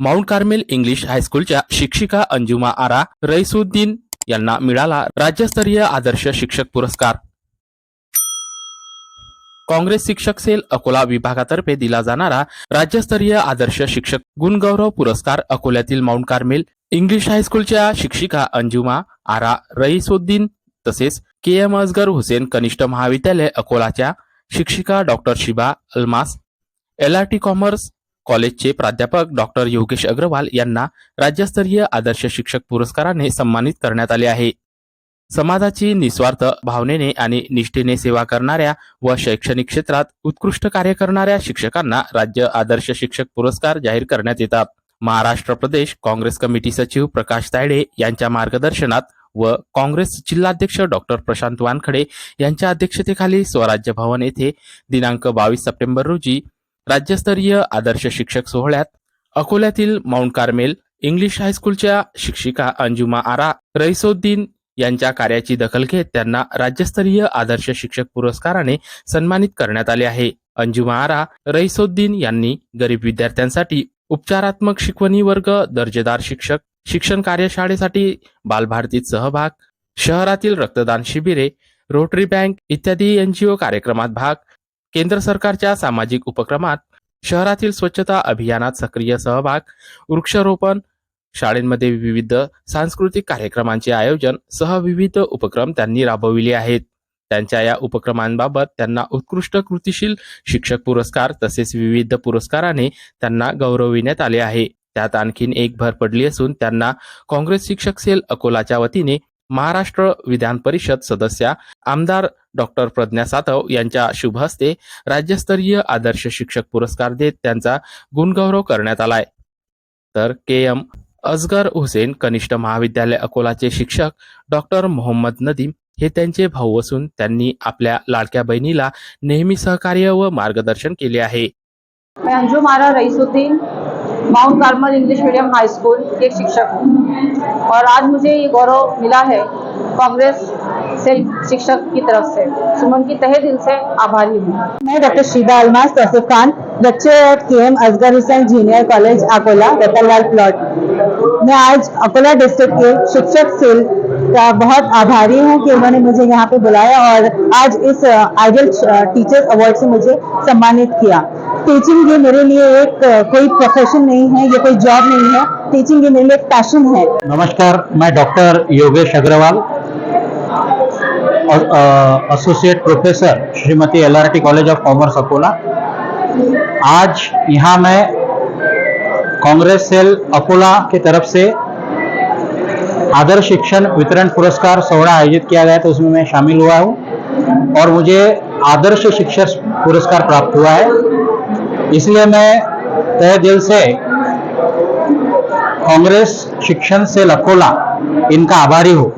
Mount Carmel English हायस्कूलच्या शिक्षिका अंजुमा आरा रईसुद्दीन यांना मिळाला राज्यस्तरीय आदर्श शिक्षक पुरस्कार. काँग्रेस शिक्षक सेल अकोला विभागातर्फे दिला जाणारा राज्यस्तरीय आदर्श शिक्षक गुणगौरव पुरस्कार अकोल्यातील माउंट कार्मेल इंग्लिश हायस्कूलच्या शिक्षिका अंजुमा आरा रईसुद्दीन तसेच के एम असगर हुसेन कनिष्ठ महाविद्यालय अकोलाच्या शिक्षिका doctor Shiba Almas L R T commerce कॉलेजचे प्राध्यापक डॉक्टर योगेश अग्रवाल यांना राज्यस्तरीय आदर्श शिक्षक पुरस्काराने सन्मानित करण्यात आले आहे. समाजाची निस्वार्थ भावनेने आणि निष्ठेने सेवा करणाऱ्या व शैक्षणिक क्षेत्रात उत्कृष्ट कार्य करणाऱ्या शिक्षकांना राज्य आदर्श शिक्षक पुरस्कार जाहीर करण्यात येतात. महाराष्ट्र प्रदेश काँग्रेस कमिटी सचिव प्रकाश तायडे यांच्या मार्गदर्शनात व काँग्रेस जिल्हाध्यक्ष डॉक्टर प्रशांत वानखडे यांच्या अध्यक्षतेखाली स्वराज्य भवन येथे दिनांक बावीस सप्टेंबर रोजी राज्यस्तरीय आदर्श शिक्षक सोहळ्यात अकोल्यातील माउंट कार्मेल इंग्लिश हायस्कूलच्या शिक्षिका अंजुमा आरा रईसोद्दीन यांच्या कार्याची दखल घेत त्यांना राज्यस्तरीय आदर्श शिक्षक पुरस्काराने सन्मानित करण्यात आले आहे. अंजुमा आरा रईसोद्दीन यांनी गरीब विद्यार्थ्यांसाठी उपचारात्मक शिकवणी वर्ग दर्जेदार शिक्षक शिक्षण कार्यशाळेसाठी बालभारतीत सहभाग शहरातील रक्तदान शिबिरे रोटरी बँक इत्यादी एनजीओ कार्यक्रमात भाग केंद्र सरकारच्या सामाजिक उपक्रमात शहरातील स्वच्छता अभियानात सक्रिय सहभाग वृक्षारोपण शाळेमध्ये विविध सांस्कृतिक कार्यक्रमांचे आयोजन सह विविध उपक्रम त्यांनी राबविले आहेत. त्यांच्या या उपक्रमांबाबत त्यांना उत्कृष्ट कृतीशील शिक्षक पुरस्कार तसेच विविध पुरस्काराने त्यांना गौरविण्यात आले आहे. त्यात आणखीन एक भर पडली असून त्यांना काँग्रेस शिक्षक सेल अकोलाच्या वतीने महाराष्ट्र विधान परिषद सदस्या आमदार डॉक्टर प्रज्ञा सातव यांच्या शुभ हस्ते राज्यस्तरीय आदर्श शिक्षक पुरस्कार देत त्यांचा गुणगौरव करण्यात आलाय. तर के एम अजगर हुसेन कनिष्ठ महाविद्यालय अकोलाचे शिक्षक डॉक्टर मोहम्मद नदीम हे त्यांचे भाऊ असून त्यांनी आपल्या लाडक्या बहिणीला नेहमी सहकार्य व मार्गदर्शन केले आहे. Anju Mara Raisuddin Mount Carmel English medium high school की शिक्षक हूँ। और आज मुझे ये गौरव मिला है कांग्रेस से शिक्षक की तरफ़ से। सो मैं उनकी तहे दिल से आभारी हूँ। मैं doctor Shiba Almas Tausif Khan lecture at K M Asghar Hussain junior college, Akola Ratanlal plot. मैं आज अकोला डिस्ट्रिक्ट के शिक्षक सेल का बहुत आभारी हूँ कि उन्होंने मुझे यहाँ पे बुलाया और आज इस आइडियल टीचर्स अवार्ड से मुझे सम्मानित किया। टीचिंग ये मेरे लिए एक कोई प्रोफेशन नहीं है, ये कोई जॉब नहीं है। टीचिंग ये मेरे लिए एक पैशन है। नमस्कार, मैं doctor Yogesh Agarwal associate professor Shrimati L R T college of commerce Akola. आज यहाँ मैं कांग्रेस सेल अकोला की तरफ़ से आदर्श शिक्षण वितरण पुरस्कार सोहरा आयोजित किया गया था, उसमें मैं शामिल हुआ हूँ। और मुझे आदर्श शिक्षक पुरस्कार प्राप्त हुआ है। इसलिए मैं तय दिल से कांग्रेस शिक्षण से लकोला इनका आभारी हूँ।